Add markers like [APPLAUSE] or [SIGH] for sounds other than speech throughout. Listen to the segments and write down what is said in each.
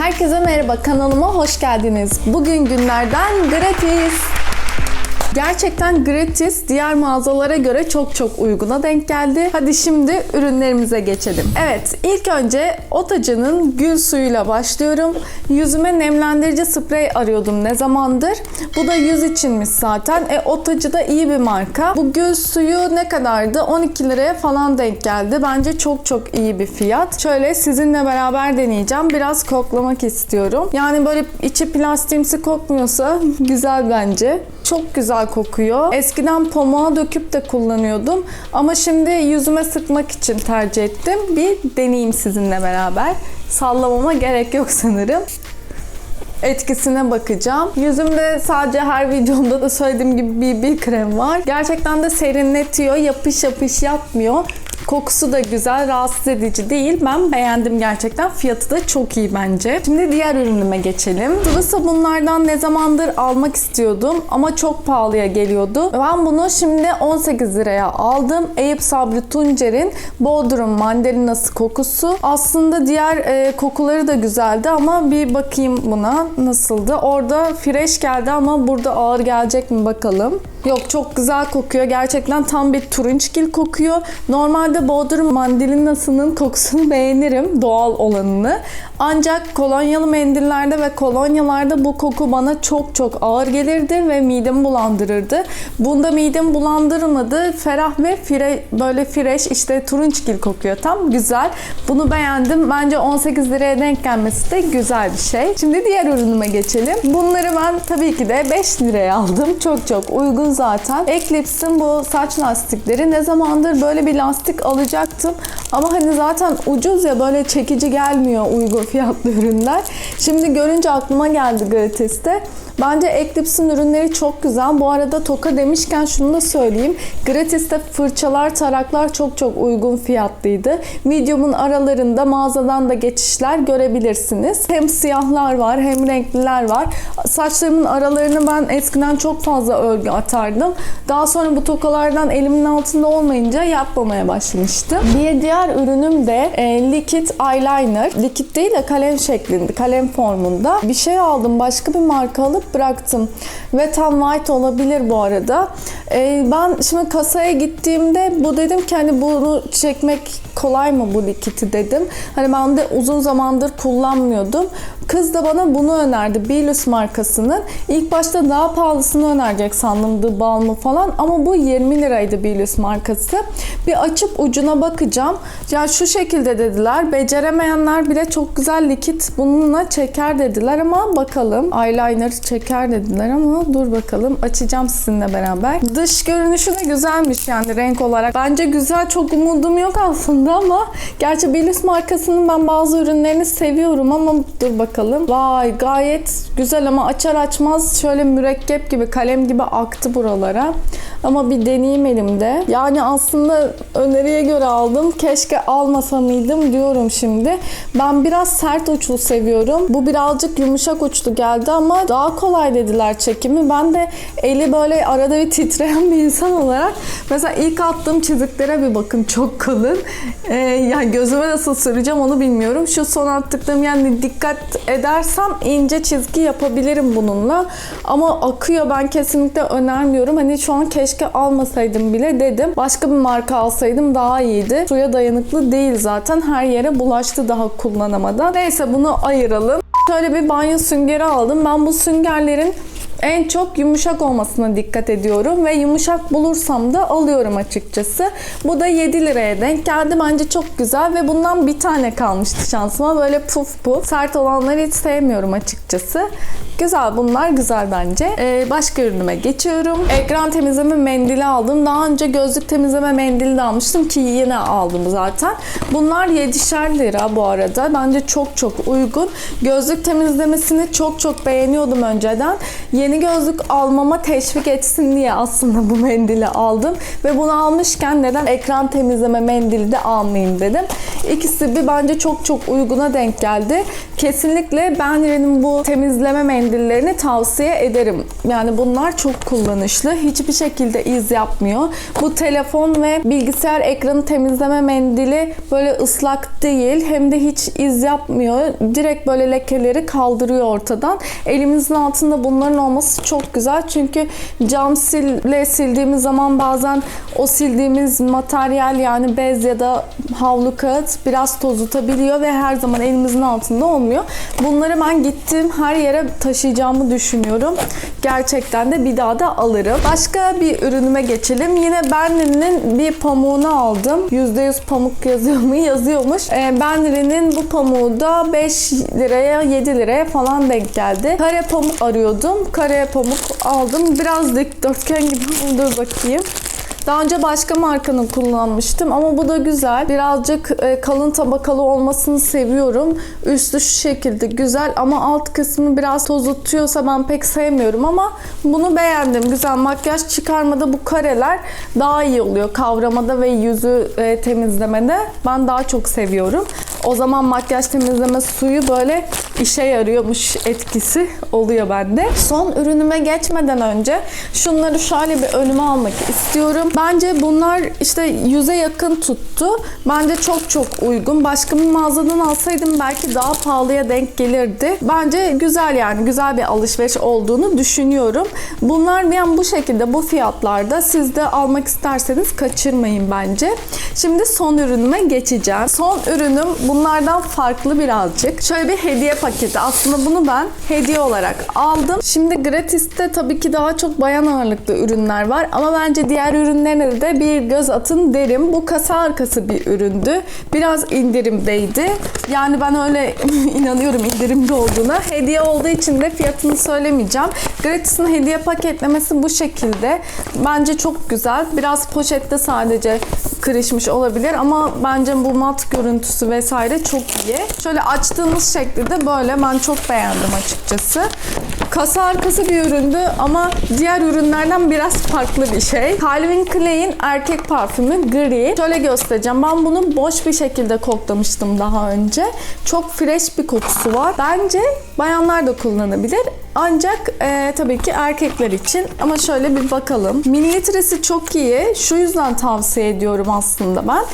Herkese merhaba kanalıma hoş geldiniz. Bugün günlerden gratis. Gerçekten gratis diğer mağazalara göre çok çok uyguna denk geldi. Hadi şimdi ürünlerimize geçelim. Evet ilk önce Otacı'nın gül suyuyla başlıyorum. Yüzüme nemlendirici sprey arıyordum ne zamandır. Bu da yüz içinmiş zaten. E Otacı da iyi bir marka. Bu gül suyu ne kadardı? 12 liraya falan denk geldi. Bence çok çok iyi bir fiyat. Şöyle sizinle beraber deneyeceğim. Biraz koklamak istiyorum. Yani böyle içi plastimsi kokmuyorsa güzel bence. Çok güzel kokuyor. Eskiden pamuğa döküp de kullanıyordum. Ama şimdi yüzüme sıkmak için tercih ettim. Bir deneyeyim sizinle beraber. Sallamama gerek yok sanırım etkisine bakacağım. Yüzümde sadece her videomda da söylediğim gibi BB krem var. Gerçekten de serinletiyor. Yapış yapış yapmıyor. Kokusu da güzel, rahatsız edici değil. Ben beğendim gerçekten. Fiyatı da çok iyi bence. Şimdi diğer ürünüme geçelim. Sıvı sabunlardan ne zamandır almak istiyordum ama çok pahalıya geliyordu. Ben bunu şimdi 18 liraya aldım. Eyüp Sabri Tuncer'in Bodrum Mandalinası kokusu. Aslında diğer e, kokuları da güzeldi ama bir bakayım buna nasıldı. Orada fresh geldi ama burada ağır gelecek mi bakalım. Yok çok güzel kokuyor. Gerçekten tam bir turunçgil kokuyor. Normalde Bodrum mandalinasının kokusunu [LAUGHS] beğenirim. Doğal olanını. Ancak kolonyalı mendillerde ve kolonyalarda bu koku bana çok çok ağır gelirdi ve midemi bulandırırdı. Bunda midemi bulandırmadı. Ferah ve fire, böyle fresh işte turunçgil kokuyor. Tam güzel. Bunu beğendim. Bence 18 liraya denk gelmesi de güzel bir şey. Şimdi diğer ürünüme geçelim. Bunları ben tabii ki de 5 liraya aldım. Çok çok uygun zaten. Eclipse'in bu saç lastikleri ne zamandır böyle bir lastik alacaktım. Ama hani zaten ucuz ya böyle çekici gelmiyor uygun fiyatlı ürünler. Şimdi görünce aklıma geldi gratis'te. Bence Eclipse'in ürünleri çok güzel. Bu arada Toka demişken şunu da söyleyeyim. Gratis'te fırçalar, taraklar çok çok uygun fiyatlıydı. Videomun aralarında mağazadan da geçişler görebilirsiniz. Hem siyahlar var hem renkliler var. Saçlarımın aralarını ben eskiden çok fazla örgü atardım. Daha sonra bu tokalardan elimin altında olmayınca yapmamaya başlamıştım. Bir diğer ürünüm de e, Liquid Eyeliner. Liquid değil de kalem şeklinde, kalem formunda. Bir şey aldım. Başka bir marka alıp bıraktım. Ve tam white olabilir bu arada. Ee, ben şimdi kasaya gittiğimde bu dedim ki hani bunu çekmek kolay mı bu likiti dedim. Hani ben de uzun zamandır kullanmıyordum. Kız da bana bunu önerdi. Bilus markasının. İlk başta daha pahalısını önerecek sandım. The Balm'ı falan. Ama bu 20 liraydı Bilus markası. Bir açıp ucuna bakacağım. Ya şu şekilde dediler. Beceremeyenler bile çok güzel likit bununla çeker dediler ama bakalım. Eyeliner çeker dediler ama dur bakalım. Açacağım sizinle beraber. Dış görünüşü de güzelmiş yani renk olarak. Bence güzel. Çok umudum yok aslında ama gerçi Bilus markasının ben bazı ürünlerini seviyorum ama dur bakalım. Vay gayet güzel ama açar açmaz şöyle mürekkep gibi kalem gibi aktı buralara. Ama bir deneyeyim elimde. Yani aslında öneriye göre aldım. Keşke almasa mıydım diyorum şimdi. Ben biraz sert uçlu seviyorum. Bu birazcık yumuşak uçlu geldi ama daha kolay dediler çekimi. Ben de eli böyle arada bir titreyen bir insan olarak mesela ilk attığım çiziklere bir bakın çok kalın. Ee, yani gözüme nasıl süreceğim onu bilmiyorum. Şu son attıklarım yani dikkat edersem ince çizgi yapabilirim bununla. Ama akıyor ben kesinlikle önermiyorum. Hani şu an keşke almasaydım bile dedim. Başka bir marka alsaydım daha iyiydi. Suya dayanıklı değil zaten. Her yere bulaştı daha kullanamadan. Neyse bunu ayıralım. Şöyle bir banyo süngeri aldım. Ben bu süngerlerin en çok yumuşak olmasına dikkat ediyorum ve yumuşak bulursam da alıyorum açıkçası. Bu da 7 liraya denk geldi. Bence çok güzel ve bundan bir tane kalmıştı şansıma. Böyle puf puf. Sert olanları hiç sevmiyorum açıkçası. Güzel bunlar güzel bence. Ee, başka ürünüme geçiyorum. Ekran temizleme mendili aldım. Daha önce gözlük temizleme mendili de almıştım ki yine aldım zaten. Bunlar 7'şer lira bu arada. Bence çok çok uygun. Gözlük temizlemesini çok çok beğeniyordum önceden. Yeni gözlük almama teşvik etsin diye aslında bu mendili aldım. Ve bunu almışken neden ekran temizleme mendili de almayayım dedim. İkisi bir bence çok çok uyguna denk geldi. Kesinlikle Benri'nin bu temizleme mendillerini tavsiye ederim. Yani bunlar çok kullanışlı. Hiçbir şekilde iz yapmıyor. Bu telefon ve bilgisayar ekranı temizleme mendili böyle ıslak değil. Hem de hiç iz yapmıyor. Direkt böyle lekeleri kaldırıyor ortadan. Elimizin altında bunların olması çok güzel. Çünkü cam sille sildiğimiz zaman bazen o sildiğimiz materyal yani bez ya da havlu kağıt biraz tozutabiliyor ve her zaman elimizin altında olmuyor. Bunları ben gittiğim her yere taşıyacağımı düşünüyorum. Gerçekten de bir daha da alırım. Başka bir ürünüme geçelim. Yine Benri'nin bir pamuğunu aldım. %100 pamuk yazıyor mu? [LAUGHS] Yazıyormuş. Ee, Benri'nin bu pamuğu da 5 liraya 7 liraya falan denk geldi. Kare pamuk arıyordum. Kare pamuk aldım. Biraz dikdörtgen gibi [LAUGHS] dur bakayım. Daha önce başka markanın kullanmıştım ama bu da güzel. Birazcık e, kalın tabakalı olmasını seviyorum. Üstü şu şekilde güzel ama alt kısmı biraz tozutuyorsa ben pek sevmiyorum ama bunu beğendim. Güzel makyaj çıkarmada bu kareler daha iyi oluyor kavramada ve yüzü e, temizlemede. Ben daha çok seviyorum. O zaman makyaj temizleme suyu böyle işe yarıyormuş etkisi oluyor bende. Son ürünüme geçmeden önce şunları şöyle bir önüme almak istiyorum. Bence bunlar işte yüze yakın tuttu. Bence çok çok uygun. Başka bir mağazadan alsaydım belki daha pahalıya denk gelirdi. Bence güzel yani güzel bir alışveriş olduğunu düşünüyorum. Bunlar yani bu şekilde bu fiyatlarda siz de almak isterseniz kaçırmayın bence. Şimdi son ürünüme geçeceğim. Son ürünüm bunlardan farklı birazcık. Şöyle bir hediye paketi. Aslında bunu ben hediye olarak aldım. Şimdi gratis'te tabii ki daha çok bayan ağırlıklı ürünler var ama bence diğer ürünlerine de bir göz atın derim. Bu kasa arkası bir üründü. Biraz indirimdeydi. Yani ben öyle [LAUGHS] inanıyorum indirimde olduğuna. Hediye olduğu için de fiyatını söylemeyeceğim. Gratis'in hediye paketlemesi bu şekilde. Bence çok güzel. Biraz poşette sadece kırışmış olabilir ama bence bu mat görüntüsü vesaire çok iyi. Şöyle açtığımız şekli de böyle ben çok beğendim açıkçası. Kasa arkası bir üründü ama diğer ürünlerden biraz farklı bir şey. Calvin Klein'in erkek parfümü gri. Şöyle göstereceğim. Ben bunu boş bir şekilde koklamıştım daha önce. Çok fresh bir kokusu var. Bence bayanlar da kullanabilir. Ancak e, tabii ki erkekler için. Ama şöyle bir bakalım. Mililitresi çok iyi. Şu yüzden tavsiye ediyorum aslında ben.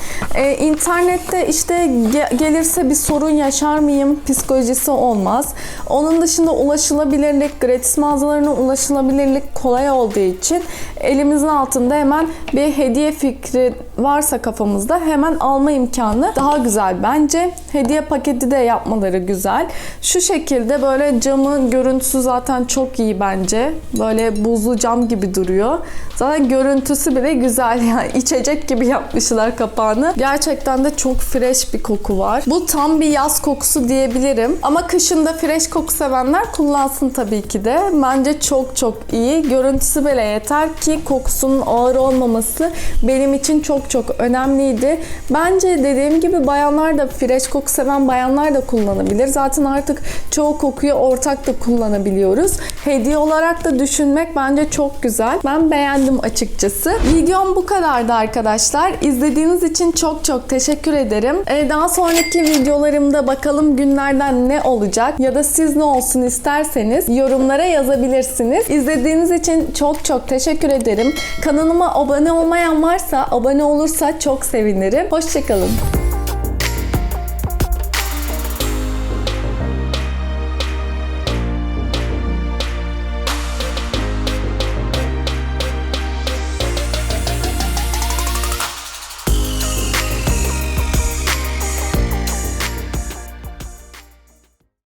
E, internette işte ge- gelirse bir sorun yaşar mıyım psikolojisi olmaz. Onun dışında ulaşılabilirlik, gratis mağazalarına ulaşılabilirlik kolay olduğu için elimizin altında hemen bir hediye fikri varsa kafamızda hemen alma imkanı daha güzel bence. Hediye paketi de yapmaları güzel. Şu şekilde böyle camın görüntüsü zaten çok iyi bence. Böyle buzlu cam gibi duruyor. Zaten görüntüsü bile güzel [LAUGHS] yani içecek gibi yapmışlar kapağını. Gerçekten de çok fresh bir koku var. Bu tam bir yaz kokusu diyebilirim. Ama kışında fresh koku sevenler kullansın tabii ki de. Bence çok çok iyi. Görüntüsü bile yeter ki kokusunun ağır olmaması benim için çok çok önemliydi. Bence dediğim gibi bayanlar da fresh koku seven bayanlar da kullanabilir. Zaten artık çoğu kokuyu ortak da kullanabiliyoruz. Hediye olarak da düşünmek bence çok güzel. Ben beğendim açıkçası. Videom bu kadardı arkadaşlar. İzlediğiniz için çok çok teşekkür ederim. Ee, daha sonraki videolarımda bakalım günlerden ne olacak ya da siz ne olsun isterseniz yorumlara yazabilirsiniz. İzlediğiniz için çok çok teşekkür ederim. Kanalıma abone olmayan varsa abone olursa çok sevinirim. Hoşçakalın.